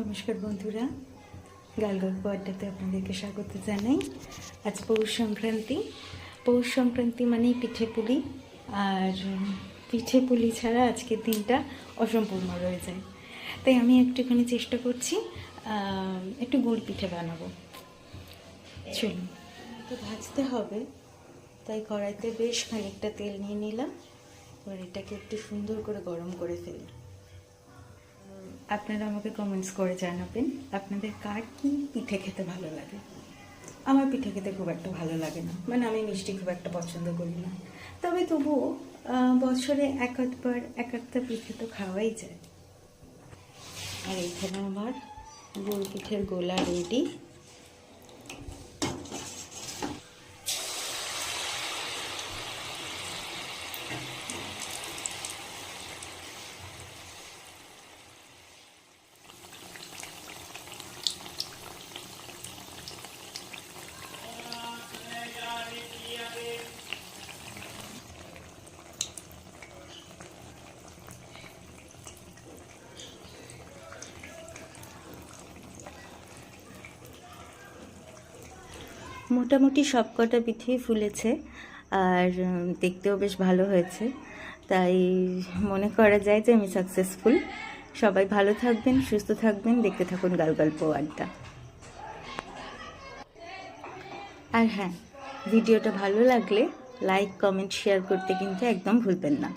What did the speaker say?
নমস্কার বন্ধুরা গাল গল্প আড্ডাতে আপনাদেরকে স্বাগত জানাই। আজ পৌষ সংক্রান্তি। পৌষ সংক্রান্তি মানেই পিঠে পুলি, আর পিঠে পুলি ছাড়া আজকের দিনটা অসম্পূর্ণ রয়ে যায়। তাই আমি একটুখানি চেষ্টা করছি একটু গুড় পিঠে বানাবো। চলুন। তো ভাজতে হবে, তাই কড়াইতে বেশ খানিকটা তেল নিয়ে নিলাম। এবার এটাকে একটু সুন্দর করে গরম করে ফেলি। আপনারা আমাকে কমেন্টস করে জানাবেন, আপনাদের কার কি পিঠে খেতে ভালো লাগে? আমার পিঠে খেতে খুব একটা ভালো লাগে না। মানে আমি মিষ্টি খুব একটা পছন্দ করি না। তবে তবুও বছরে এক একবার এক একটা পিঠে তো খাওয়াই যায়। আর এখানে আমার গুড় পিঠের গোলা রেডি। মোটামুটি সব কটা পিঠেই ফুলেছে আর দেখতেও বেশ ভালো হয়েছে। তাই মনে করা যায় যে আমি সাকসেসফুল সবাই ভালো থাকবেন, সুস্থ থাকবেন, দেখতে থাকুন গাল গল্প আড্ডা আর হ্যাঁ ভিডিওটা ভালো লাগলে লাইক কমেন্ট শেয়ার করতে কিন্তু একদম ভুলবেন না।